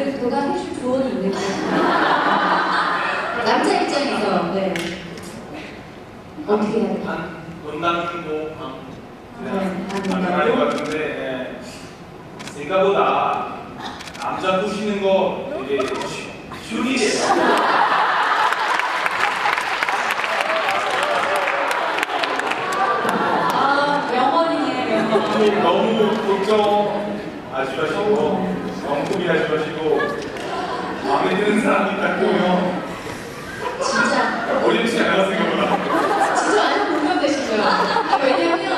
그래도 너가 해줄 조언이 있는 거야. 남자 입장에서 네. 어떻게 해야 돼? 반 논담도 방 네, 반 가능할 것? 같은데 예. 생각보다 남자 꼬시는 거 되게 쉬- 쉬운 일이에요. 아. 너무 걱정하지 마시고 고민하지 마시고 마음에 드는 사람이 딱 보면 진짜. 어렵지 않아 생각보다. 진짜 완전 공감되시죠? 왜냐면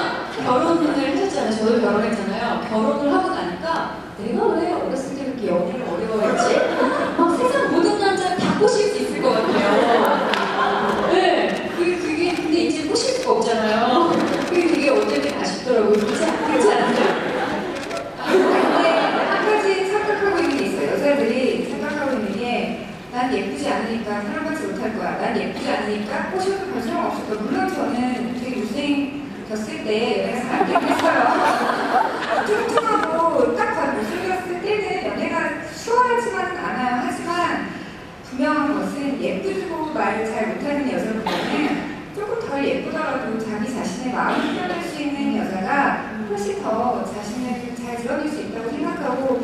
결혼을 하셨잖아요. 저도 결혼했잖아요. 결혼을 하고 나니까 내가 왜 어렸을 때 그렇게 연애를 어려워했지? 막 세상 모든 남자를 다 꼬실 수 있을 것 같아요. 네. 그게, 그게 근데 이제 꼬실 수가 없잖아요. 그게 되게 어쩔 때 아쉽더라고요. 그렇지, 않- 그렇지 않아요? 근데 한 가지 착각하고 있는 게 있어요. 여자들이 생각하고 있는 게 난 예쁘지 않으니까 사랑받지 못할 거야. 난 예쁘지 않으니까 꼬셔도 별 소용 없을 거야. 물론 저는 되게 겼을 때 연애가 잘안 했어요. 뚱뚱하고 딱 못생겼을 때는 연애가 수월하지만은 않아요. 하지만 분명한 것은 예쁘고 말을 잘 못하는 여자보다는 조금 덜 예쁘더라도 자기 자신의 마음을 표현할 수 있는 여자가 훨씬 더 자신을 잘 드러낼 수 있다고 생각하고